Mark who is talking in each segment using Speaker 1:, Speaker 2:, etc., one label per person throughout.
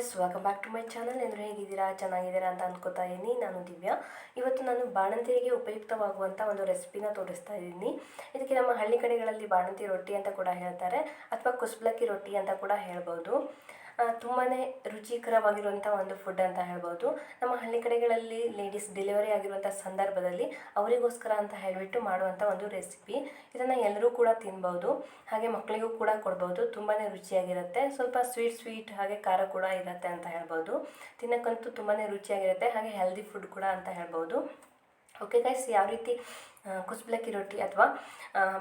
Speaker 1: Guys welcome back to my channel ಎಲ್ಲರೂ ಹೇಗಿದ್ದೀರಾ? ಚೆನ್ನಾಗಿದ್ದೀರಾ ಅಂತ ಅನ್ಕೋತಾ ಇದ್ದೀನಿ. ನಾನು ದಿವ್ಯಾ. ಇವತ್ತು ನಾನು ಬಾಣಂತಿಯರಿಗೆ ಉಪಯುಕ್ತವಾಗುವಂಥ ಒಂದು ರೆಸಿಪಿನ ತೋರಿಸ್ತಾ ಇದ್ದೀನಿ. ಇದಕ್ಕೆ ನಮ್ಮ ಹಳ್ಳಿ ಕಡೆಗಳಲ್ಲಿ ಬಾಣಂತಿ ರೊಟ್ಟಿ ಅಂತ ಕೂಡ ಹೇಳ್ತಾರೆ, ಅಥವಾ ಕುಸ್ಬಲಕ್ಕಿ ರೊಟ್ಟಿ ಅಂತ ಕೂಡ ಹೇಳ್ಬೋದು. ತುಂಬಾ ರುಚಿಕರವಾಗಿರುವಂಥ ಒಂದು ಫುಡ್ ಅಂತ ಹೇಳ್ಬೋದು. ನಮ್ಮ ಹಳ್ಳಿ ಕಡೆಗಳಲ್ಲಿ ಲೇಡೀಸ್ ಡೆಲಿವರಿ ಆಗಿರುವಂಥ ಸಂದರ್ಭದಲ್ಲಿ ಅವರಿಗೋಸ್ಕರ ಅಂತ ಹೇಳಿಬಿಟ್ಟು ಮಾಡುವಂಥ ಒಂದು ರೆಸಿಪಿ ಇದನ್ನು ಎಲ್ಲರೂ ಕೂಡ ತಿನ್ಬೋದು, ಹಾಗೆ ಮಕ್ಕಳಿಗೂ ಕೂಡ ಕೊಡ್ಬೋದು. ತುಂಬಾ ರುಚಿಯಾಗಿರುತ್ತೆ. ಸ್ವಲ್ಪ ಸ್ವೀಟ್ ಸ್ವೀಟ್ ಹಾಗೆ ಖಾರ ಕೂಡ ಇರುತ್ತೆ ಅಂತ ಹೇಳ್ಬೋದು. ತಿನ್ನೋಕ್ಕಂತೂ ತುಂಬಾ ರುಚಿಯಾಗಿರುತ್ತೆ, ಹಾಗೆ ಹೆಲ್ದಿ ಫುಡ್ ಕೂಡ ಅಂತ ಹೇಳ್ಬೋದು. ಓಕೆ ಗೈಸ್ ಯಾವ ರೀತಿ ಕುಸ್ಬಲಕ್ಕಿ ರೊಟ್ಟಿ ಅಥವಾ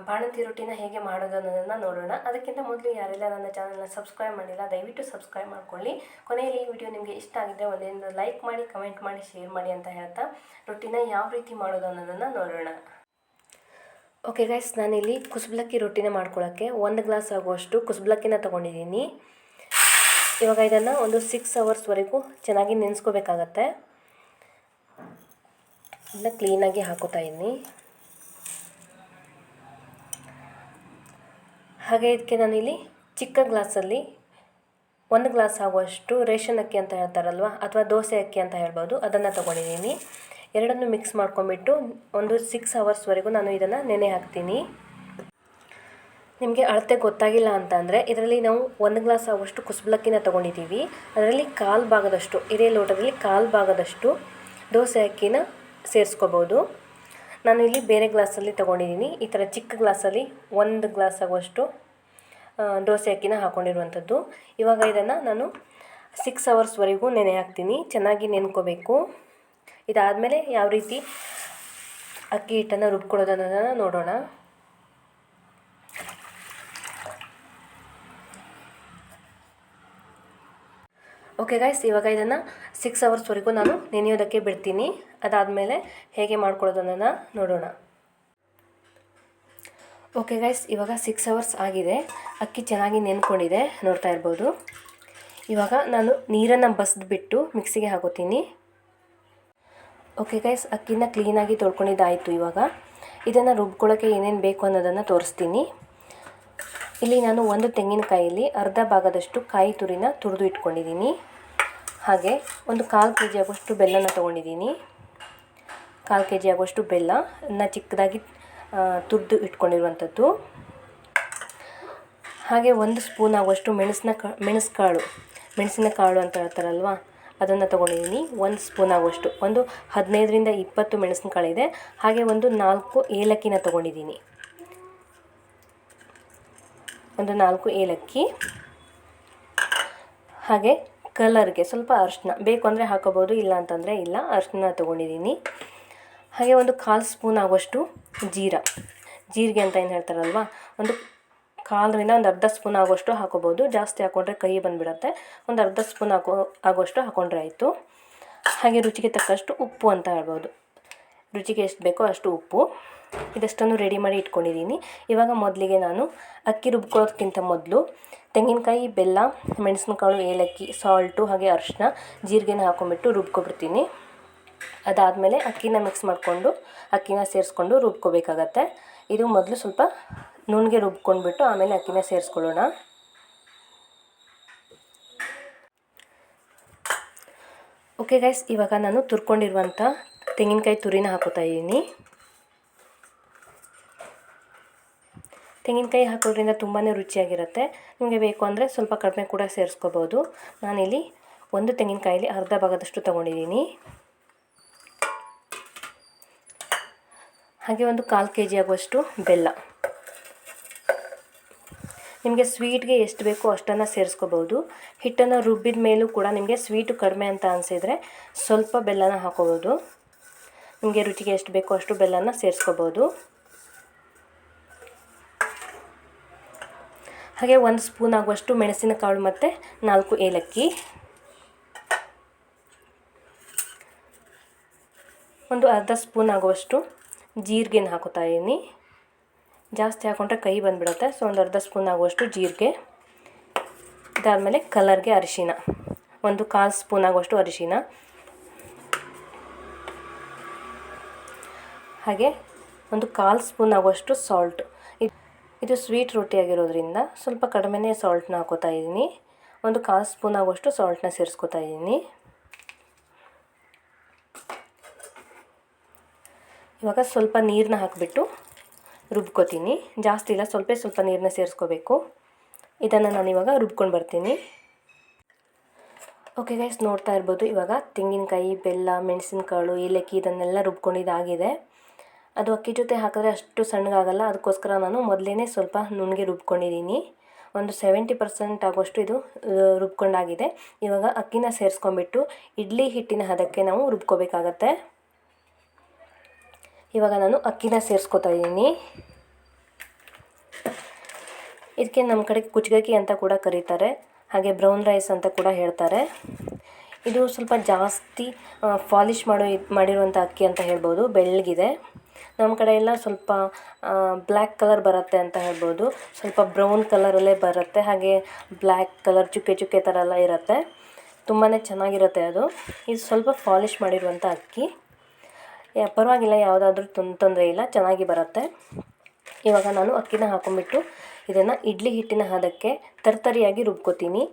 Speaker 1: ಬಾಣಂತಿ ರೊಟ್ಟಿನ ಹೇಗೆ ಮಾಡೋದು ಅನ್ನೋದನ್ನು ನೋಡೋಣ. ಅದಕ್ಕಿಂತ ಮೊದಲು ಯಾರೆಲ್ಲ ನನ್ನ ಚಾನಲ್ನ ಸಬ್ಸ್ಕ್ರೈಬ್ ಮಾಡಿಲ್ಲ, ದಯವಿಟ್ಟು ಸಬ್ಸ್ಕ್ರೈಬ್ ಮಾಡ್ಕೊಳ್ಳಿ. ಕೊನೆಯಲ್ಲಿ ಈ ವಿಡಿಯೋ ನಿಮಗೆ ಇಷ್ಟ ಆಗಿದ್ದರೆ ಒಂದೇನು ಲೈಕ್ ಮಾಡಿ, ಕಮೆಂಟ್ ಮಾಡಿ, ಶೇರ್ ಮಾಡಿ ಅಂತ ಹೇಳ್ತಾ ರೊಟ್ಟಿನ ಯಾವ ರೀತಿ ಮಾಡೋದು ಅನ್ನೋದನ್ನು ನೋಡೋಣ. ಓಕೆ ಗೈಸ್, ನಾನಿಲ್ಲಿ ಕುಸ್ಬ್ಲಕ್ಕಿ ರೊಟ್ಟಿನ ಮಾಡ್ಕೊಳ್ಳೋಕ್ಕೆ ಒಂದು ಗ್ಲಾಸ್ ಆಗುವಷ್ಟು ಕುಸ್ಬಲಕ್ಕಿನ ತೊಗೊಂಡಿದ್ದೀನಿ. ಇವಾಗ ಇದನ್ನು ಒಂದು ಸಿಕ್ಸ್ ಅವರ್ಸ್ವರೆಗೂ ಚೆನ್ನಾಗಿ ನೆನೆಸ್ಕೋಬೇಕಾಗತ್ತೆ. ಇದನ್ನ ಕ್ಲೀನಾಗಿ ಹಾಕೋತಾ ಇದ್ದೀನಿ. ಹಾಗೆ ಇದಕ್ಕೆ ನಾನಿಲ್ಲಿ ಚಿಕ್ಕ ಗ್ಲಾಸಲ್ಲಿ ಒಂದು ಗ್ಲಾಸ್ ಆಗುವಷ್ಟು ರೇಷನ್ ಅಕ್ಕಿ ಅಂತ ಹೇಳ್ತಾರಲ್ವ, ಅಥವಾ ದೋಸೆ ಅಕ್ಕಿ ಅಂತ ಹೇಳ್ಬೋದು, ಅದನ್ನು ತೊಗೊಂಡಿದ್ದೀನಿ. ಎರಡನ್ನು ಮಿಕ್ಸ್ ಮಾಡ್ಕೊಂಬಿಟ್ಟು ಒಂದು ಸಿಕ್ಸ್ ಅವರ್ಸ್ವರೆಗೂ ನಾನು ಇದನ್ನು ನೆನೆ ಹಾಕ್ತೀನಿ. ನಿಮಗೆ ಅಳತೆ ಗೊತ್ತಾಗಿಲ್ಲ ಅಂತಂದರೆ ಇದರಲ್ಲಿ ನಾವು ಒಂದು ಗ್ಲಾಸ್ ಆಗುವಷ್ಟು ಕುಸುಬಲಕ್ಕಿನ ತೊಗೊಂಡಿದ್ದೀವಿ. ಅದರಲ್ಲಿ ಕಾಲು ಭಾಗದಷ್ಟು, ಇದೇ ಲೋಟದಲ್ಲಿ ಕಾಲು ಭಾಗದಷ್ಟು ದೋಸೆ ಅಕ್ಕಿನ ಸೇರಿಸ್ಕೋಬೋದು. ನಾನು ಇಲ್ಲಿ ಬೇರೆ ಗ್ಲಾಸಲ್ಲಿ ತೊಗೊಂಡಿದ್ದೀನಿ. ಈ ಥರ ಚಿಕ್ಕ ಗ್ಲಾಸಲ್ಲಿ ಒಂದು ಗ್ಲಾಸ್ ಆಗುವಷ್ಟು ದೋಸೆ ಅಕ್ಕಿನ ಹಾಕ್ಕೊಂಡಿರುವಂಥದ್ದು ಇವಾಗ ಇದನ್ನು ನಾನು ಸಿಕ್ಸ್ ಅವರ್ಸ್ವರೆಗೂ ನೆನೆ ಹಾಕ್ತೀನಿ. ಚೆನ್ನಾಗಿ ನೆನ್ಕೋಬೇಕು. ಇದಾದಮೇಲೆ ಯಾವ ರೀತಿ ಅಕ್ಕಿ ಹಿಟ್ಟನ್ನು ರುಬ್ಕೊಳ್ಳೋದು ಅನ್ನೋದನ್ನು ನೋಡೋಣ. ಓಕೆ ಗಾಯ್ಸ್ ಇವಾಗ ಇದನ್ನು ಸಿಕ್ಸ್ ಅವರ್ಸ್ವರೆಗೂ ನಾನು ನೆನೆಯೋದಕ್ಕೆ ಬಿಡ್ತೀನಿ. ಅದಾದಮೇಲೆ ಹೇಗೆ ಮಾಡ್ಕೊಳ್ಳೋದು ಅನ್ನೋದನ್ನು ನೋಡೋಣ. ಓಕೆ ಗಾಯ್ಸ್ ಇವಾಗ ಸಿಕ್ಸ್ ಅವರ್ಸ್ ಆಗಿದೆ. ಅಕ್ಕಿ ಚೆನ್ನಾಗಿ ನೆನ್ಕೊಂಡಿದೆ, ನೋಡ್ತಾ ಇರ್ಬೋದು. ಇವಾಗ ನಾನು ನೀರನ್ನು ಬಸ್ದುಬಿಟ್ಟು ಮಿಕ್ಸಿಗೆ ಹಾಕೋತೀನಿ. ಓಕೆ ಗೈಸ್ ಅಕ್ಕಿನ ಕ್ಲೀನಾಗಿ ತೊಳ್ಕೊಂಡಿದ್ದಾಯಿತು ಇವಾಗ. ಇದನ್ನು ರುಬ್ಕೊಳ್ಳೋಕ್ಕೆ ಏನೇನು ಬೇಕು ಅನ್ನೋದನ್ನು ತೋರಿಸ್ತೀನಿ. ಇಲ್ಲಿ ನಾನು ಒಂದು ತೆಂಗಿನಕಾಯಲ್ಲಿ ಅರ್ಧ ಭಾಗದಷ್ಟು ಕಾಯಿ ತುರಿನ ತುರಿದು ಇಟ್ಕೊಂಡಿದ್ದೀನಿ. ಹಾಗೆ ಒಂದು ಕಾಲು ಕೆ ಜಿ ಆಗುವಷ್ಟು ಬೆಲ್ಲನ ತೊಗೊಂಡಿದ್ದೀನಿ. ಕಾಲು ಕೆ ಜಿ ಆಗುವಷ್ಟು ಬೆಲ್ಲ, ಅನ್ನ ಚಿಕ್ಕದಾಗಿ ತುರಿದು ಇಟ್ಕೊಂಡಿರುವಂಥದ್ದು. ಹಾಗೆ ಒಂದು ಸ್ಪೂನ್ ಆಗುವಷ್ಟು ಮೆಣಸಿನ ಕಾ, ಮೆಣಸುಕಾಳು, ಮೆಣಸಿನ ಕಾಳು ಅಂತ ಹೇಳ್ತಾರಲ್ವ, ಅದನ್ನು ತೊಗೊಂಡಿದ್ದೀನಿ. ಒಂದು ಸ್ಪೂನ್ ಆಗುವಷ್ಟು, ಒಂದು ಹದಿನೈದರಿಂದ ಇಪ್ಪತ್ತು ಮೆಣಸಿನಕಾಳಿದೆ. ಹಾಗೆ ಒಂದು ನಾಲ್ಕು ಏಲಕ್ಕಿನ ತೊಗೊಂಡಿದ್ದೀನಿ. ಒಂದು ನಾಲ್ಕು ಏಲಕ್ಕಿ. ಹಾಗೆ ಕಲರ್ಗೆ ಸ್ವಲ್ಪ ಅರಿಶಿನ ಬೇಕು ಅಂದರೆ ಹಾಕೋಬೋದು, ಇಲ್ಲ ಅಂತಂದರೆ ಇಲ್ಲ, ಅರಿಶಿನ ತೊಗೊಂಡಿದ್ದೀನಿ. ಹಾಗೆ ಒಂದು ಕಾಲು ಸ್ಪೂನ್ ಆಗುವಷ್ಟು ಜೀರ. ಜೀರಿಗೆ ಅಂತ ಏನು ಹೇಳ್ತಾರಲ್ವ? ಒಂದು ಕಾಲರಿಂದ ಒಂದು ಅರ್ಧ ಸ್ಪೂನ್ ಆಗುವಷ್ಟು ಹಾಕೋಬೋದು. ಜಾಸ್ತಿ ಹಾಕೊಂಡ್ರೆ ಕೈ ಬಂದುಬಿಡತ್ತೆ. ಒಂದು ಅರ್ಧ ಸ್ಪೂನ್ ಹಾಕೋ, ಆಗುವಷ್ಟು ಹಾಕ್ಕೊಂಡ್ರೆ ಆಯಿತು. ಹಾಗೆ ರುಚಿಗೆ ತಕ್ಕಷ್ಟು ಉಪ್ಪು ಅಂತ ಹೇಳ್ಬೋದು. ರುಚಿಗೆ ಎಷ್ಟು ಬೇಕೋ ಅಷ್ಟು ಉಪ್ಪು. ಇದಷ್ಟನ್ನು ರೆಡಿ ಮಾಡಿ ಇಟ್ಕೊಂಡಿದ್ದೀನಿ. ಇವಾಗ ಮೊದಲಿಗೆ ನಾನು ಅಕ್ಕಿ ರುಬ್ಕೊಳ್ಳೋದಕ್ಕಿಂತ ಮೊದಲು ತೆಂಗಿನಕಾಯಿ, ಬೆಲ್ಲ, ಮೆಣಸಿನಕಾಳು, ಏಲಕ್ಕಿ ಸಾಲ್ಟು ಹಾಗೆ ಅರಿಶಿನ ಜೀರಿಗೆನ ಹಾಕೊಂಡ್ಬಿಟ್ಟು ರುಬ್ಕೊಬಿಡ್ತೀನಿ. ಅದಾದಮೇಲೆ ಅಕ್ಕಿನ ಮಿಕ್ಸ್ ಮಾಡಿಕೊಂಡು, ಅಕ್ಕಿನ ಸೇರಿಸ್ಕೊಂಡು ರುಬ್ಕೋಬೇಕಾಗತ್ತೆ. ಇದು ಮೊದಲು ಸ್ವಲ್ಪ ನುಣ್ಣಗೆ ರುಬ್ಕೊಂಡ್ಬಿಟ್ಟು ಆಮೇಲೆ ಅಕ್ಕಿನ ಸೇರಿಸ್ಕೊಳ್ಳೋಣ. ಓಕೆ ಗೈಸ್ ಇವಾಗ ನಾನು ತುರ್ಕೊಂಡಿರುವಂಥ ತೆಂಗಿನಕಾಯಿ ತುರಿನ ಹಾಕೋತಾ ಇದ್ದೀನಿ ತೆಂಗಿನಕಾಯಿ ಹಾಕೋದ್ರಿಂದ ತುಂಬಾ ರುಚಿಯಾಗಿರುತ್ತೆ. ನಿಮಗೆ ಬೇಕು ಅಂದರೆ ಸ್ವಲ್ಪ ಕಡಿಮೆ ಕೂಡ ಸೇರಿಸ್ಕೋಬೋದು. ನಾನಿಲ್ಲಿ ಒಂದು ತೆಂಗಿನಕಾಯಲ್ಲಿ ಅರ್ಧ ಭಾಗದಷ್ಟು ತೊಗೊಂಡಿದ್ದೀನಿ. ಹಾಗೆ ಒಂದು ಕಾಲು ಕೆ ಜಿ ಆಗುವಷ್ಟು ಬೆಲ್ಲ. ನಿಮಗೆ ಸ್ವೀಟ್ಗೆ ಎಷ್ಟು ಬೇಕೋ ಅಷ್ಟನ್ನು ಸೇರಿಸ್ಕೋಬೋದು. ಹಿಟ್ಟನ್ನು ರುಬ್ಬಿದ ಮೇಲೂ ಕೂಡ ನಿಮಗೆ ಸ್ವೀಟು ಕಡಿಮೆ ಅಂತ ಅನಿಸಿದರೆ ಸ್ವಲ್ಪ ಬೆಲ್ಲನ ಹಾಕೋಬೋದು. ನಿಮಗೆ ರುಚಿಗೆ ಎಷ್ಟು ಬೇಕೋ ಅಷ್ಟು ಬೆಲ್ಲನ ಸೇರಿಸ್ಕೋಬೋದು. ಹಾಗೆ ಒಂದು ಸ್ಪೂನ್ ಆಗುವಷ್ಟು ಮೆಣಸಿನಕಾಳು ಮತ್ತು ನಾಲ್ಕು ಏಲಕ್ಕಿ. ಒಂದು ಅರ್ಧ ಸ್ಪೂನ್ ಆಗುವಷ್ಟು ಜೀರಿಗೆನ ಹಾಕೋತಾ ಇದ್ದೀನಿ. ಜಾಸ್ತಿ ಹಾಕೊಂಡ್ರೆ ಕೈ ಬಂದುಬಿಡುತ್ತೆ, ಸೊ ಒಂದು ಅರ್ಧ ಸ್ಪೂನ್ ಆಗುವಷ್ಟು ಜೀರಿಗೆ. ಇದಾದಮೇಲೆ ಕಲರ್ಗೆ ಅರಿಶಿನ. ಒಂದು ಕಾಲು ಸ್ಪೂನ್ ಆಗುವಷ್ಟು ಅರಿಶಿನ. ಹಾಗೆ ಒಂದು ಕಾಲು ಸ್ಪೂನ್ ಆಗುವಷ್ಟು ಸಾಲ್ಟ್ ಇದು ಸ್ವೀಟ್ ರೊಟ್ಟಿ ಆಗಿರೋದ್ರಿಂದ ಸ್ವಲ್ಪ ಕಡಿಮೆನೇ ಸಾಲ್ಟ್ನ ಹಾಕೋತಾ ಇದ್ದೀನಿ. ಒಂದು ಕಾಲು ಸ್ಪೂನ್ ಆಗುವಷ್ಟು ಸಾಲ್ಟ್ನ ಸೇರಿಸ್ಕೊತಾ ಇದ್ದೀನಿ. ಇವಾಗ ಸ್ವಲ್ಪ ನೀರನ್ನ ಹಾಕಿಬಿಟ್ಟು ರುಬ್ಕೋತೀನಿ. ಜಾಸ್ತಿ ಇಲ್ಲ, ಸ್ವಲ್ಪ ಸ್ವಲ್ಪ ನೀರನ್ನ ಸೇರಿಸ್ಕೋಬೇಕು. ಇದನ್ನು ನಾನು ಇವಾಗ ರುಬ್ಕೊಂಡು ಬರ್ತೀನಿ. ಓಕೆ ಗೈಸ್ ನೋಡ್ತಾ ಇರ್ಬೋದು. ಇವಾಗ ತೆಂಗಿನಕಾಯಿ, ಬೆಲ್ಲ, ಮೆಣಸಿನಕಾಳು, ಏಲಕ್ಕಿ ಇದನ್ನೆಲ್ಲ ರುಬ್ಕೊಂಡಿದ್ದಾಗಿದೆ ಅದು ಅಕ್ಕಿ ಜೊತೆ ಹಾಕಿದ್ರೆ ಅಷ್ಟು ಸಣ್ಣಗಾಗಲ್ಲ. ಅದಕ್ಕೋಸ್ಕರ ನಾನು ಮೊದಲೇ ಸ್ವಲ್ಪ ನುಣ್ಣಗೆ ರುಬ್ಕೊಂಡಿದ್ದೀನಿ. ಒಂದು ಸೆವೆಂಟಿ ಪರ್ಸೆಂಟ್ ಆಗುವಷ್ಟು ಇದು ರುಬ್ಕೊಂಡಾಗಿದೆ. ಇವಾಗ ಅಕ್ಕಿನ ಸೇರಿಸ್ಕೊಂಡ್ಬಿಟ್ಟು ಇಡ್ಲಿ ಹಿಟ್ಟಿನ ಹದಕ್ಕೆ ನಾವು ರುಬ್ಕೋಬೇಕಾಗತ್ತೆ. ಇವಾಗ ನಾನು ಅಕ್ಕಿನ ಸೇರಿಸ್ಕೊತಾ ಇದ್ದೀನಿ. ಇದಕ್ಕೆ ನಮ್ಮ ಕಡೆ ಕುಚ್ಚಗಕ್ಕಿ ಅಂತ ಕೂಡ ಕರೀತಾರೆ. ಹಾಗೆ ಬ್ರೌನ್ ರೈಸ್ ಅಂತ ಕೂಡ ಹೇಳ್ತಾರೆ. ಇದು ಸ್ವಲ್ಪ ಜಾಸ್ತಿ ಪಾಲಿಶ್ ಮಾಡೋ ಮಾಡಿರುವಂಥ ಅಕ್ಕಿ ಅಂತ ಹೇಳ್ಬೋದು. ಬೆಳ್ಳಗಿದೆ. ನಮ್ಮ ಕಡೆ ಎಲ್ಲ ಸ್ವಲ್ಪ ಬ್ಲ್ಯಾಕ್ ಕಲರ್ ಬರುತ್ತೆ ಅಂತ ಹೇಳ್ಬೋದು. ಸ್ವಲ್ಪ ಬ್ರೌನ್ ಕಲರಲ್ಲೇ ಬರುತ್ತೆ. ಹಾಗೆ ಬ್ಲ್ಯಾಕ್ ಕಲರ್ ಚುಕ್ಕೆ ಚುಕ್ಕೆ ಥರ ಎಲ್ಲ ಇರುತ್ತೆ. ತುಂಬಾ ಚೆನ್ನಾಗಿರುತ್ತೆ ಅದು. ಇದು ಸ್ವಲ್ಪ ಫಾಲಿಶ್ ಮಾಡಿರುವಂಥ ಅಕ್ಕಿ. ಪರವಾಗಿಲ್ಲ, ಯಾವುದಾದ್ರೂ ತೊಂದರೆ ಇಲ್ಲ. ಚೆನ್ನಾಗಿ ಬರುತ್ತೆ. ಇವಾಗ ನಾನು ಅಕ್ಕಿನ ಹಾಕೊಂಡ್ಬಿಟ್ಟು ಇದನ್ನು ಇಡ್ಲಿ ಹಿಟ್ಟಿನ ಹದಕ್ಕೆ ತರ್ತರಿಯಾಗಿ ರುಬ್ಕೋತೀನಿ.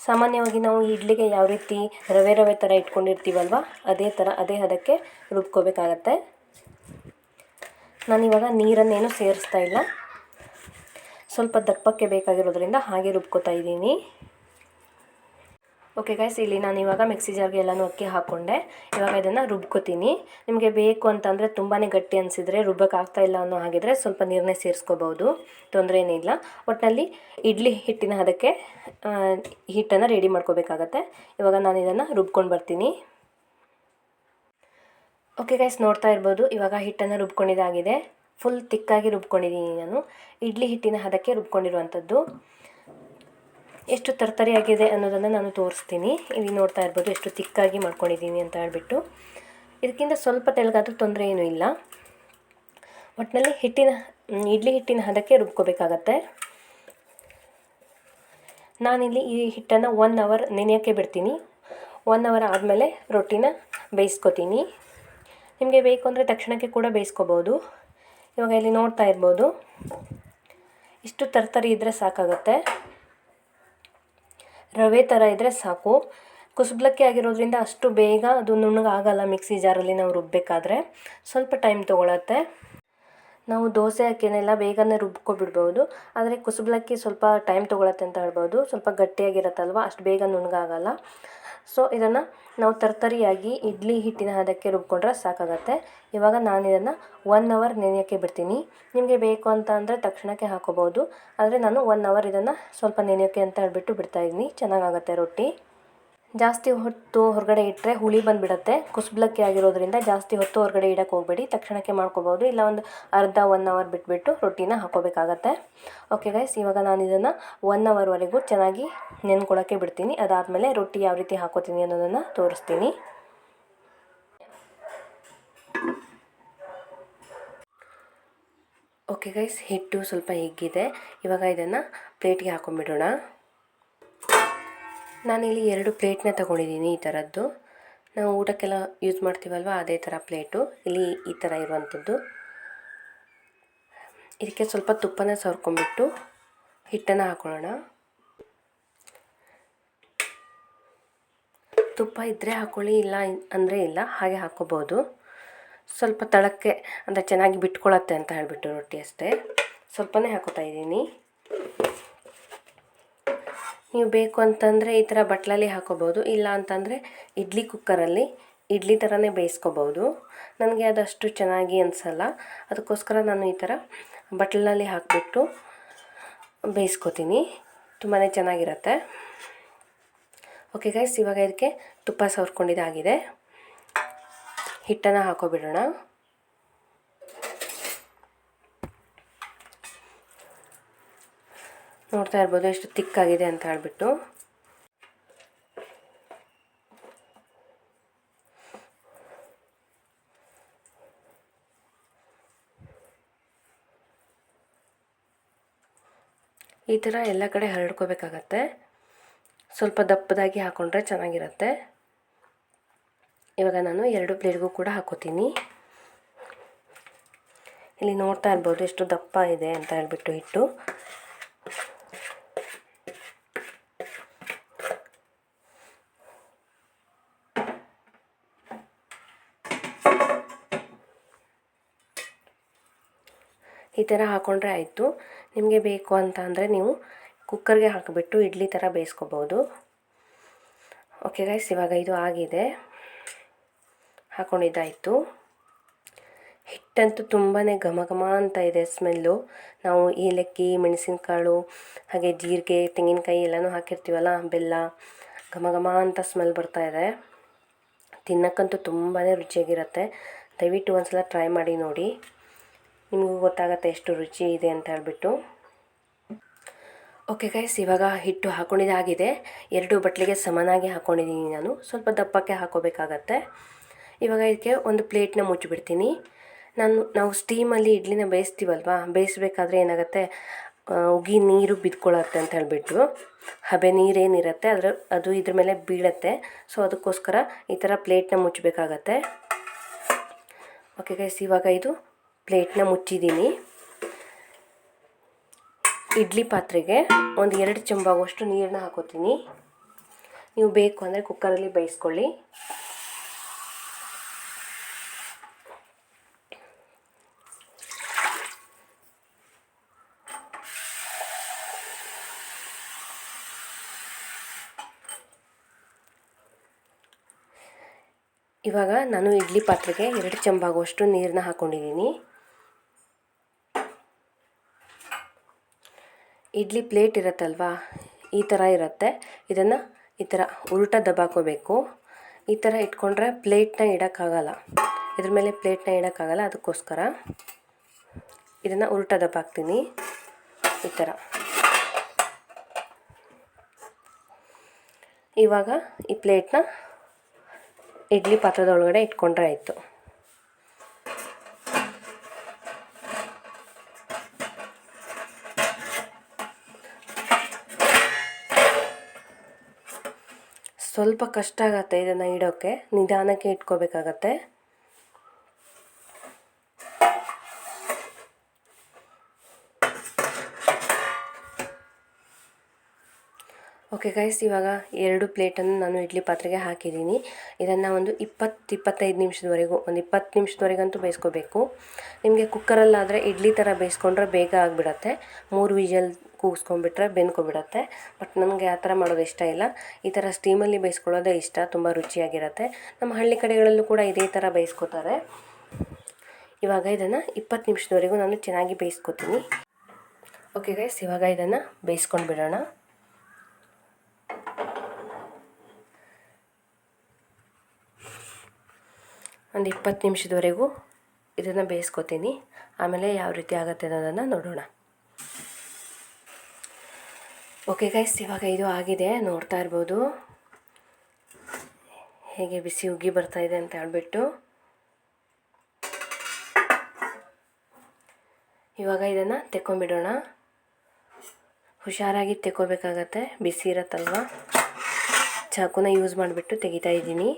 Speaker 1: ಸಾಮಾನ್ಯವಾಗಿ ನಾವು ಇಡ್ಲಿಗೆ ಯಾವ ರೀತಿ ರವೆ ರವೆ ಥರ ಇಟ್ಕೊಂಡಿರ್ತೀವಲ್ವ, ಅದೇ ಥರ ಅದೇ ಹದಕ್ಕೆ ರುಬ್ಕೋಬೇಕಾಗತ್ತೆ. ನಾನಿವಾಗ ನೀರನ್ನೇನು ಸೇರಿಸ್ತಾ ಇಲ್ಲ. ಸ್ವಲ್ಪ ದಪ್ಪಕ್ಕೆ ಬೇಕಾಗಿರೋದ್ರಿಂದ ಹಾಗೆ ರುಬ್ಕೋತಾ ಇದ್ದೀನಿ. ಓಕೆ ಗೈಸ್ ಇಲ್ಲಿ ನಾನು ಇವಾಗ ಮಿಕ್ಸಿ ಜಾರ್ಗೆ ಎಲ್ಲಾನು ಅಕ್ಕಿ ಹಾಕ್ಕೊಂಡೆ ಇವಾಗ ಇದನ್ನು ರುಬ್ಕೋತೀನಿ. ನಿಮಗೆ ಬೇಕು ಅಂತಂದರೆ ತುಂಬಾ ಗಟ್ಟಿ ಅನಿಸಿದರೆ ರುಬ್ಬೋಕ್ಕಾಗ್ತಾ ಇಲ್ಲ ಅನ್ನೋ ಹಾಗಿದ್ರೆ ಸ್ವಲ್ಪ ನೀರನ್ನೇ ಸೇರಿಸ್ಕೋಬೋದು ತೊಂದರೆ ಏನಿಲ್ಲ ಒಟ್ಟಿನಲ್ಲಿ ಇಡ್ಲಿ ಹಿಟ್ಟಿನ ಅದಕ್ಕೆ ಹಿಟ್ಟನ್ನು ರೆಡಿ ಮಾಡ್ಕೋಬೇಕಾಗತ್ತೆ. ಇವಾಗ ನಾನು ಇದನ್ನು ರುಬ್ಕೊಂಡು ಬರ್ತೀನಿ. ಓಕೆ ಗೈಸ್ ನೋಡ್ತಾ ಇರ್ಬೋದು. ಇವಾಗ ಹಿಟ್ಟನ್ನು ರುಬ್ಕೊಂಡಿದ್ದಾಗಿದೆ ಫುಲ್ ತಿಕ್ಕಾಗಿ ರುಬ್ಕೊಂಡಿದ್ದೀನಿ ನಾನು. ಇಡ್ಲಿ ಹಿಟ್ಟಿನ ಹದಕ್ಕೆ ರುಬ್ಕೊಂಡಿರುವಂಥದ್ದು. ಎಷ್ಟು ತರ್ತರಿಯಾಗಿದೆ ಅನ್ನೋದನ್ನು ನಾನು ತೋರಿಸ್ತೀನಿ. ಇಲ್ಲಿ ನೋಡ್ತಾ ಇರ್ಬೋದು ಎಷ್ಟು ತಿಕ್ಕಾಗಿ ಮಾಡ್ಕೊಂಡಿದ್ದೀನಿ ಅಂತ ಹೇಳ್ಬಿಟ್ಟು. ಇದಕ್ಕಿಂತ ಸ್ವಲ್ಪ ತೆಳಗಾದ್ರೂ ತೊಂದರೆ ಏನೂ ಇಲ್ಲ. ಒಟ್ಟಿನಲ್ಲಿ ಹಿಟ್ಟಿನ ಇಡ್ಲಿ ಹಿಟ್ಟಿನ ಹದಕ್ಕೆ ರುಬ್ಕೋಬೇಕಾಗತ್ತೆ. ನಾನಿಲ್ಲಿ ಈ ಹಿಟ್ಟನ್ನು ಒನ್ ಅವರ್ ನೆನೆಯೋಕ್ಕೆ ಬಿಡ್ತೀನಿ. ಒನ್ ಅವರ್ ಆದಮೇಲೆ ರೊಟ್ಟಿನ ಬೇಯಿಸ್ಕೊತೀನಿ. ನಿಮಗೆ ಬೇಕು ಅಂದರೆ ತಕ್ಷಣಕ್ಕೆ ಕೂಡ ಬೇಯಿಸ್ಕೋಬೋದು. ಇವಾಗ ಇಲ್ಲಿ ನೋಡ್ತಾ ಇರ್ಬೋದು. ಇಷ್ಟು ತರ್ತರಿ ಇದ್ದರೆ ಸಾಕಾಗುತ್ತೆ. ರವೆ ಥರ ಇದ್ದರೆ ಸಾಕು. ಕುಸುಬ್ಲಕ್ಕಿ ಆಗಿರೋದ್ರಿಂದ ಅಷ್ಟು ಬೇಗ ಅದು ನುಣ್ಣಗಾಗಲ್ಲ ಮಿಕ್ಸಿ ಜಾರಲ್ಲಿ ನಾವು ರುಬ್ಬಬೇಕಾದ್ರೆ ಸ್ವಲ್ಪ ಟೈಮ್ ತೊಗೊಳತ್ತೆ. ನಾವು ದೋಸೆ ಅಕ್ಕಿನೆಲ್ಲ ಬೇಗನೆ ರುಬ್ಕೊಬಿಡ್ಬೋದು. ಆದರೆ ಕುಸುಬ್ಲಕ್ಕಿ ಸ್ವಲ್ಪ ಟೈಮ್ ತೊಗೊಳತ್ತೆ ಅಂತ ಹೇಳ್ಬೋದು. ಸ್ವಲ್ಪ ಗಟ್ಟಿಯಾಗಿರತ್ತಲ್ವ? ಅಷ್ಟು ಬೇಗ ನುಣ್ಣಗಾಗಲ್ಲ. ಸೊ ಇದನ್ನು ನಾವು ತರ್ತರಿಯಾಗಿ ಇಡ್ಲಿ ಹಿಟ್ಟಿನ ಹದಕ್ಕೆ ರುಬ್ಕೊಂಡ್ರೆ ಸಾಕಾಗತ್ತೆ. ಇವಾಗ ನಾನು ಇದನ್ನು ಒನ್ ಅವರ್ ನೆನೆಯೋಕ್ಕೆ ಬಿಡ್ತೀನಿ. ನಿಮಗೆ ಬೇಕು ಅಂತ ಅಂದರೆ ತಕ್ಷಣಕ್ಕೆ ಹಾಕೋಬೋದು. ಆದರೆ ನಾನು ಒನ್ ಅವರ್ ಇದನ್ನು ಸ್ವಲ್ಪ ನೆನೆಯೋಕ್ಕೆ ಅಂತ ಹೇಳಿಬಿಟ್ಟು ಬಿಡ್ತಾಯಿದ್ದೀನಿ ಚೆನ್ನಾಗಾಗತ್ತೆ ರೊಟ್ಟಿ. ಜಾಸ್ತಿ ಹೊತ್ತು ಹೊರಗಡೆ ಇಟ್ಟರೆ ಹುಳಿ ಬಂದುಬಿಡತ್ತೆ. ಕುಸ್ಬಲಕ್ಕಿ ಆಗಿರೋದ್ರಿಂದ ಜಾಸ್ತಿ ಹೊತ್ತು ಹೊರಗಡೆ ಇಡಕ್ಕೆ ಹೋಗಬೇಡಿ. ತಕ್ಷಣಕ್ಕೆ ಮಾಡ್ಕೋಬೋದು. ಇಲ್ಲ ಒಂದು ಅರ್ಧ ಒನ್ ಅವರ್ ಬಿಟ್ಬಿಟ್ಟು ರೊಟ್ಟಿನ ಹಾಕೋಬೇಕಾಗತ್ತೆ ಓಕೆ ಗೈಸ್ ಇವಾಗ ನಾನು ಇದನ್ನು ಒನ್ ಅವರ್ವರೆಗೂ ಚೆನ್ನಾಗಿ ನೆನ್ಕೊಳಕ್ಕೆ ಬಿಡ್ತೀನಿ. ಅದಾದಮೇಲೆ ರೊಟ್ಟಿ ಯಾವ ರೀತಿ ಹಾಕೋತೀನಿ ಅನ್ನೋದನ್ನು ತೋರಿಸ್ತೀನಿ. ಓಕೆ ಗೈಸ್ ಹಿಟ್ಟು ಸ್ವಲ್ಪ ಹಿಗ್ಗಿದೆ. ಇವಾಗ ಇದನ್ನು ಪ್ಲೇಟಿಗೆ ಹಾಕೊಂಡ್ಬಿಡೋಣ. ನಾನಿಲ್ಲಿ ಎರಡು ಪ್ಲೇಟ್ನ ತಗೊಂಡಿದ್ದೀನಿ ಈ ಥರದ್ದು. ನಾವು ಊಟಕ್ಕೆಲ್ಲ ಯೂಸ್ ಮಾಡ್ತೀವಲ್ವ, ಅದೇ ಥರ ಪ್ಲೇಟು. ಇಲ್ಲಿ ಈ ಥರ ಇರುವಂಥದ್ದು. ಇದಕ್ಕೆ ಸ್ವಲ್ಪ ತುಪ್ಪನ ಸವರ್ಕೊಂಡ್ಬಿಟ್ಟು ಹಿಟ್ಟನ್ನು ಹಾಕೊಳ್ಳೋಣ. ತುಪ್ಪ ಇದ್ದರೆ ಹಾಕ್ಕೊಳ್ಳಿ ಇಲ್ಲ ಅಂದರೆ ಇಲ್ಲ, ಹಾಗೆ ಹಾಕ್ಕೋಬೋದು. ಸ್ವಲ್ಪ ತಳಕ್ಕೆ, ಅಂದರೆ ಚೆನ್ನಾಗಿ ಬಿಟ್ಕೊಳತ್ತೆ ಅಂತ ಹೇಳಿಬಿಟ್ಟು ರೊಟ್ಟಿ ಅಷ್ಟೇ. ಸ್ವಲ್ಪನೇ ಹಾಕೋತಾ ಇದ್ದೀನಿ. ನೀವು ಬೇಕು ಅಂತಂದರೆ ಈ ಥರ ಬಟ್ಲಲ್ಲಿ ಹಾಕೋಬೋದು, ಇಲ್ಲ ಅಂತಂದರೆ ಇಡ್ಲಿ ಕುಕ್ಕರಲ್ಲಿ ಇಡ್ಲಿ ಥರನೇ ಬೇಯಿಸ್ಕೋಬೋದು. ನನಗೆ ಅದಷ್ಟು ಚೆನ್ನಾಗಿ ಅನಿಸಲ್ಲ. ಅದಕ್ಕೋಸ್ಕರ ನಾನು ಈ ಥರ ಬಟ್ಲಲ್ಲಿ ಹಾಕಿಬಿಟ್ಟು ಬೇಯಿಸ್ಕೋತೀನಿ. ತುಂಬಾ ಚೆನ್ನಾಗಿರುತ್ತೆ. ಓಕೆ ಗೈಸ್ ಇವಾಗ ಇದಕ್ಕೆ ತುಪ್ಪ ಸವರ್ಕೊಂಡಿದ್ದಾಗಿದೆ. ಹಿಟ್ಟನ್ನು ಹಾಕೋಬಿಡೋಣ. ನೋಡ್ತಾ ಇರ್ಬೋದು, ಎಷ್ಟು ತಿಕ್ಕಾಗಿದೆ ಅಂತ ಹೇಳಿಬಿಟ್ಟು. ಈ ಥರ ಎಲ್ಲ ಕಡೆ ಹರಡ್ಕೋಬೇಕಾಗತ್ತೆ. ಸ್ವಲ್ಪ ದಪ್ಪದಾಗಿ ಹಾಕ್ಕೊಂಡ್ರೆ ಚೆನ್ನಾಗಿರುತ್ತೆ. ಇವಾಗ ನಾನು ಎರಡು ಪ್ಲೇಟ್ಗೂ ಕೂಡ ಹಾಕೋತೀನಿ. ಇಲ್ಲಿ ನೋಡ್ತಾ ಇರ್ಬೋದು ಎಷ್ಟು ದಪ್ಪ ಇದೆ ಅಂತ ಹೇಳ್ಬಿಟ್ಟು ಹಿಟ್ಟು. ಈ ಥರ ಹಾಕ್ಕೊಂಡ್ರೆ ಆಯಿತು. ನಿಮಗೆ ಬೇಕು ಅಂತ ಅಂದರೆ ನೀವು ಕುಕ್ಕರ್ಗೆ ಹಾಕಿಬಿಟ್ಟು ಇಡ್ಲಿ ಥರ ಬೇಯಿಸ್ಕೋಬೋದು. ಓಕೆ ಗೈಸ್ ಇವಾಗ ಇದು ಆಗಿದೆ. ಹಾಕ್ಕೊಂಡಿದ್ದಾಯಿತು ಹಿಟ್ಟಂತೂ ತುಂಬಾ ಘಮ ಘಮ ಅಂತ ಇದೆ ಸ್ಮೆಲ್ಲು. ನಾವು ಏಲಕ್ಕಿ, ಮೆಣಸಿನಕಾಳು, ಹಾಗೆ ಜೀರಿಗೆ, ತೆಂಗಿನಕಾಯಿ ಎಲ್ಲನೂ ಹಾಕಿರ್ತೀವಲ್ಲ, ಬೆಲ್ಲ, ಘಮ ಘಮ ಅಂತ ಸ್ಮೆಲ್ ಬರ್ತಾ ಇದೆ. ತಿನ್ನಕ್ಕಂತೂ ತುಂಬಾ ರುಚಿಯಾಗಿರುತ್ತೆ. ದಯವಿಟ್ಟು ಒಂದು ಸಲ ಟ್ರೈ ಮಾಡಿ ನೋಡಿ. ನಿಮಗೂ ಗೊತ್ತಾಗತ್ತೆ ಎಷ್ಟು ರುಚಿ ಇದೆ ಅಂತ ಹೇಳಿಬಿಟ್ಟು. ಓಕೆ ಗೈಸ್ ಇವಾಗ ಹಿಟ್ಟು ಹಾಕ್ಕೊಂಡಿದ್ದಾಗಿದೆ ಎರಡು ಬಟ್ಲಿಗೆ ಸಮನಾಗಿ ಹಾಕ್ಕೊಂಡಿದ್ದೀನಿ ನಾನು. ಸ್ವಲ್ಪ ದಪ್ಪಕ್ಕೆ ಹಾಕೋಬೇಕಾಗತ್ತೆ. ಇವಾಗ ಇದಕ್ಕೆ ಒಂದು ಪ್ಲೇಟ್ನ ಮುಚ್ಚಿಬಿಡ್ತೀನಿ. ನಾನು, ನಾವು ಸ್ಟೀಮಲ್ಲಿ ಇಡ್ಲಿನ ಬೇಯಿಸ್ತೀವಲ್ವಾ? ಬೇಯಿಸ್ಬೇಕಾದ್ರೆ ಏನಾಗುತ್ತೆ? ಉಗಿ ನೀರು ಬಿದ್ಕೊಳ್ಳುತ್ತೆ ಅಂತ ಹೇಳಿಬಿಟ್ಟು. ಹಬೆ ನೀರೇನಿರುತ್ತೆ, ಅದರ, ಅದು ಇದ್ರ ಮೇಲೆ ಬೀಳತ್ತೆ. ಸೊ ಅದಕ್ಕೋಸ್ಕರ ಈ ಥರ ಪ್ಲೇಟ್ನ ಮುಚ್ಚಬೇಕಾಗತ್ತೆ. ಓಕೆ ಗೈಸ್ ಇವಾಗ ಇದು ಪ್ಲೇಟ್ನ ಮುಚ್ಚಿದ್ದೀನಿ. ಇಡ್ಲಿ ಪಾತ್ರೆಗೆ ಒಂದು ಎರಡು ಚಂಬಾಗುವಷ್ಟು ನೀರನ್ನ ಹಾಕೋತೀನಿ. ನೀವು ಬೇಕು ಅಂದರೆ ಕುಕ್ಕರಲ್ಲಿ ಬೇಯಿಸ್ಕೊಳ್ಳಿ. ಇವಾಗ ನಾನು ಇಡ್ಲಿ ಪಾತ್ರೆಗೆ ಎರಡು ಚಂಬಾಗುವಷ್ಟು ನೀರನ್ನ ಹಾಕ್ಕೊಂಡಿದ್ದೀನಿ ಇಡ್ಲಿ ಪ್ಲೇಟ್ ಇರುತ್ತಲ್ವಾ? ಈ ಥರ ಇರುತ್ತೆ. ಇದನ್ನು ಈ ಥರ ಉಲ್ಟ ದಬಾಕೋಬೇಕು. ಈ ಥರ ಇಟ್ಕೊಂಡ್ರೆ ಪ್ಲೇಟ್ನ ಇಡೋಕ್ಕಾಗಲ್ಲ. ಇದ್ರ ಮೇಲೆ ಪ್ಲೇಟ್ನ ಇಡೋಕ್ಕಾಗಲ್ಲ. ಅದಕ್ಕೋಸ್ಕರ ಇದನ್ನು ಉಲ್ಟ ದಬಾಕ್ತೀನಿ. ಈ ಥರ ಇವಾಗ ಈ ಪ್ಲೇಟ್ನ ಇಡ್ಲಿ ಪಾತ್ರದ ಒಳಗಡೆ ಇಟ್ಕೊಂಡ್ರೆ ಆಯಿತು. ಸ್ವಲ್ಪ ಕಷ್ಟ ಆಗತ್ತೆ ಇದನ್ನು ಇಡೋಕ್ಕೆ. ನಿಧಾನಕ್ಕೆ ಇಟ್ಕೋಬೇಕಾಗತ್ತೆ. ಓಕೆ ಗೈಸ್ ಇವಾಗ ಎರಡು ಪ್ಲೇಟನ್ನು ನಾನು ಇಡ್ಲಿ ಪಾತ್ರೆಗೆ ಹಾಕಿದ್ದೀನಿ. ಇದನ್ನು ಒಂದು ಇಪ್ಪತ್ತು, ಇಪ್ಪತ್ತೈದು ನಿಮಿಷದವರೆಗೂ, ಒಂದು ಇಪ್ಪತ್ತು ನಿಮಿಷದವರೆಗಂತೂ ಬೇಯಿಸ್ಕೋಬೇಕು. ನಿಮಗೆ ಕುಕ್ಕರಲ್ಲಾದರೆ ಇಡ್ಲಿ ಥರ ಬೇಯಿಸ್ಕೊಂಡ್ರೆ ಬೇಗ ಆಗಿಬಿಡತ್ತೆ. ಮೂರು ವಿಜಲ್ ಕೂಗಿಸ್ಕೊಂಡ್ಬಿಟ್ರೆ ಬೆಂದ್ಕೊಬಿಡತ್ತೆ. ಬಟ್ ನನಗೆ ಆ ಥರ ಮಾಡೋದು ಇಷ್ಟ ಇಲ್ಲ. ಈ ಥರ ಸ್ಟೀಮಲ್ಲಿ ಬೇಯಿಸ್ಕೊಳ್ಳೋದೇ ಇಷ್ಟ, ತುಂಬ ರುಚಿಯಾಗಿರುತ್ತೆ. ನಮ್ಮ ಹಳ್ಳಿ ಕಡೆಗಳಲ್ಲೂ ಕೂಡ ಇದೇ ಥರ ಬೇಯಿಸ್ಕೊತಾರೆ. ಇವಾಗ ಇದನ್ನು ಇಪ್ಪತ್ತು ನಿಮಿಷದವರೆಗೂ ನಾನು ಚೆನ್ನಾಗಿ ಬೇಯಿಸ್ಕೋತೀನಿ. ಓಕೆ ಗೈಸ್ ಇವಾಗ ಇದನ್ನು ಬೇಯಿಸ್ಕೊಂಡು ಬಿಡೋಣ ಒಂದು ಇಪ್ಪತ್ತು ನಿಮಿಷದವರೆಗೂ ಇದನ್ನು ಬೇಯಿಸ್ಕೊತೀನಿ. ಆಮೇಲೆ ಯಾವ ರೀತಿ ಆಗುತ್ತೆ ಅನ್ನೋದನ್ನು ನೋಡೋಣ. ಓಕೆ ಗೈಸ್ ಇವಾಗ ಇದು ಆಗಿದೆ. ನೋಡ್ತಾ ಇರ್ಬೋದು. ಹೇಗೆ ಬಿಸಿ ಉಗ್ಗಿ ಬರ್ತಾ ಇದೆ ಅಂತ ಹೇಳ್ಬಿಟ್ಟು. ಇವಾಗ ಇದನ್ನು ತೆಕ್ಕೊಂಬಿಡೋಣ ಹುಷಾರಾಗಿ ತೆಕ್ಕೋಬೇಕಾಗತ್ತೆ ಬಿಸಿ ಇರತ್ತಲ್ವ? ಚಾಕುನ ಯೂಸ್ ಮಾಡಿಬಿಟ್ಟು ತೆಗಿತಾ ಇದ್ದೀನಿ.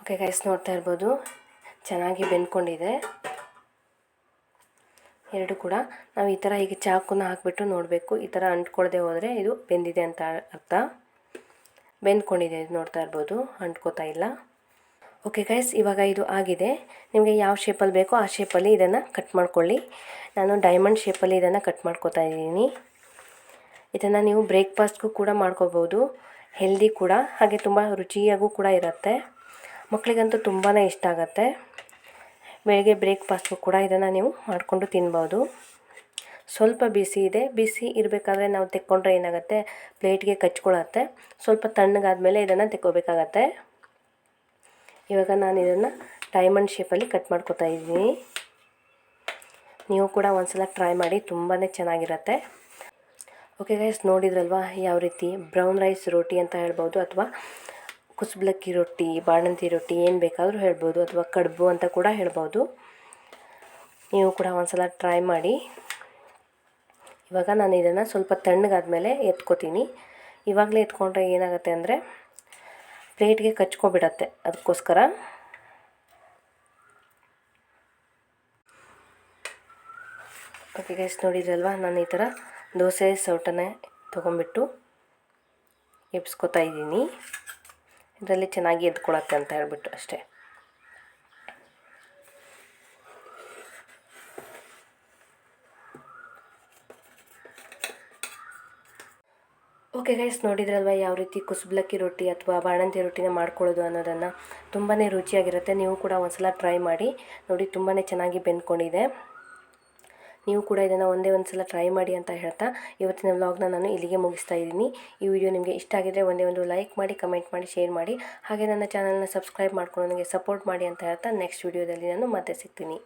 Speaker 1: ಓಕೆ ಗೈಸ್ ನೋಡ್ತಾ ಇರ್ಬೋದು. ಚೆನ್ನಾಗಿ ಬೆಂದ್ಕೊಂಡಿದೆ. ಎರಡು ಕೂಡ. ನಾವು ಈ ಥರ ಈಗ ಚಾಕುನ ಹಾಕಿಬಿಟ್ಟು ನೋಡಬೇಕು. ಈ ಥರ ಅಂಟ್ಕೊಳ್ದೆ ಹೋದರೆ ಇದು ಬೆಂದಿದೆ ಅಂತ ಅರ್ಥ. ಬೆಂದ್ಕೊಂಡಿದೆ, ಇದು ನೋಡ್ತಾ ಇರ್ಬೋದು. ಅಂಟ್ಕೋತಾ ಇಲ್ಲ. ಓಕೆ ಗೈಸ್ ಇವಾಗ ಇದು ಆಗಿದೆ. ನಿಮಗೆ ಯಾವ ಶೇಪಲ್ಲಿ ಬೇಕೋ ಆ ಶೇಪಲ್ಲಿ ಇದನ್ನು ಕಟ್ ಮಾಡ್ಕೊಳ್ಳಿ. ನಾನು ಡೈಮಂಡ್ ಶೇಪಲ್ಲಿ ಇದನ್ನು ಕಟ್ ಮಾಡ್ಕೋತಾ ಇದ್ದೀನಿ. ಇದನ್ನು ನೀವು ಬ್ರೇಕ್ಫಾಸ್ಟ್ಗೂ ಕೂಡ ಮಾಡ್ಕೋಬೋದು. ಹೆಲ್ದಿ ಕೂಡ, ಹಾಗೆ ತುಂಬ ರುಚಿಯಾಗೂ ಕೂಡ ಇರುತ್ತೆ. ಮಕ್ಕಳಿಗಂತೂ ತುಂಬಾ ಇಷ್ಟ ಆಗುತ್ತೆ. ಬೆಳಗ್ಗೆ ಬ್ರೇಕ್ಫಾಸ್ಟ್ಗೂ ಕೂಡ ಇದನ್ನು ನೀವು ಮಾಡಿಕೊಂಡು ತಿನ್ಬೋದು. ಸ್ವಲ್ಪ ಬಿಸಿ ಇದೆ. ಬಿಸಿ ಇರಬೇಕಾದ್ರೆ ನಾವು ತೆಕ್ಕೊಂಡ್ರೆ ಏನಾಗುತ್ತೆ? ಪ್ಲೇಟ್ಗೆ ಕಚ್ಕೊಳತ್ತೆ. ಸ್ವಲ್ಪ ತಣ್ಣಗಾದ ಮೇಲೆ ಇದನ್ನು ತೆಕ್ಕೋಬೇಕಾಗತ್ತೆ. ಇವಾಗ ನಾನು ಇದನ್ನು ಡೈಮಂಡ್ ಶೇಪಲ್ಲಿ ಕಟ್ ಮಾಡ್ಕೊತಾ ಇದ್ದೀನಿ. ನೀವು ಕೂಡ ಒಂದ್ಸಲ ಟ್ರೈ ಮಾಡಿ ತುಂಬಾ ಚೆನ್ನಾಗಿರುತ್ತೆ. ಓಕೆ ಗೈಸ್ ನೋಡಿದ್ರಲ್ವಾ ಯಾವ ರೀತಿ ಬ್ರೌನ್ ರೈಸ್ ರೋಟಿ ಅಂತ ಹೇಳ್ಬೋದು ಅಥವಾ ಕುಸ್ಬಲಕ್ಕಿ ರೊಟ್ಟಿ, ಬಾಣಂತಿ ರೊಟ್ಟಿ ಏನು ಬೇಕಾದರೂ ಹೇಳ್ಬೋದು ಅಥವಾ ಕಡುಬು ಅಂತ ಕೂಡ ಹೇಳ್ಬೋದು. ನೀವು ಕೂಡ ಒಂದ್ಸಲ ಟ್ರೈ ಮಾಡಿ. ಇವಾಗ ನಾನು ಇದನ್ನು ಸ್ವಲ್ಪ ತಣ್ಣಗಾದ ಮೇಲೆ ಎತ್ಕೋತೀನಿ. ಇವಾಗಲೇ ಎತ್ಕೊಂಡ್ರೆ ಏನಾಗುತ್ತೆ ಅಂದರೆ ಪ್ಲೇಟ್ಗೆ ಕಚ್ಕೊಬಿಡತ್ತೆ. ಅದಕ್ಕೋಸ್ಕರ. ಓಕೆ ಗೈಸ್ ನೋಡಿದ್ರಲ್ವ? ನಾನು ಈ ಥರ ದೋಸೆ ಸೌಟನ್ನೇ ತೊಗೊಂಬಿಟ್ಟು ಎಬ್ಸ್ಕೊತಾ ಇದ್ದೀನಿ. ಇದರಲ್ಲಿ ಚೆನ್ನಾಗಿ ಎದ್ಕೊಳತ್ತೆ ಅಂತ ಹೇಳ್ಬಿಟ್ಟು ಅಷ್ಟೇ. ಓಕೆ ಗೈಸ್, ನೋಡಿದ್ರಲ್ವ ಯಾವ ರೀತಿ ಕುಸುಬ್ಲಕ್ಕಿ ರೊಟ್ಟಿ ಅಥವಾ ಬಾಣಂತಿ ರೊಟ್ಟಿನ ಮಾಡ್ಕೊಳ್ಳೋದು ಅನ್ನೋದನ್ನು? ತುಂಬಾ ರುಚಿಯಾಗಿರುತ್ತೆ. ನೀವು ಕೂಡ ಒಂದ್ಸಲ ಟ್ರೈ ಮಾಡಿ. ನೋಡಿ ತುಂಬಾ ಚೆನ್ನಾಗಿ ಬೆಂದ್ಕೊಂಡಿದೆ. ನೀವು ಕೂಡ ಇದನ್ನು ಒಂದೇ ಒಂದು ಸಲ ಟ್ರೈ ಮಾಡಿ ಅಂತ ಹೇಳ್ತಾ ಇವತ್ತಿನ ವ್ಲಾಗ್ನ ನಾನು ಇಲ್ಲಿಗೆ ಮುಗಿಸ್ತಾ ಇದ್ದೀನಿ. ಈ ವಿಡಿಯೋ ನಿಮಗೆ ಇಷ್ಟ ಆಗಿದ್ರೆ ಒಂದೇ ಒಂದು ಲೈಕ್ ಮಾಡಿ ಕಮೆಂಟ್ ಮಾಡಿ ಶೇರ್ ಮಾಡಿ. ಹಾಗೆ ನನ್ನ ಚಾನಲ್ನ ಸಬ್ಸ್ಕ್ರೈಬ್ ಮಾಡ್ಕೊಂಡು ನನಗೆ ಸಪೋರ್ಟ್ ಮಾಡಿ ಅಂತ ಹೇಳ್ತಾ ನೆಕ್ಸ್ಟ್ ವಿಡಿಯೋದಲ್ಲಿ ನಾನು ಮತ್ತೆ ಸಿಗ್ತೀನಿ.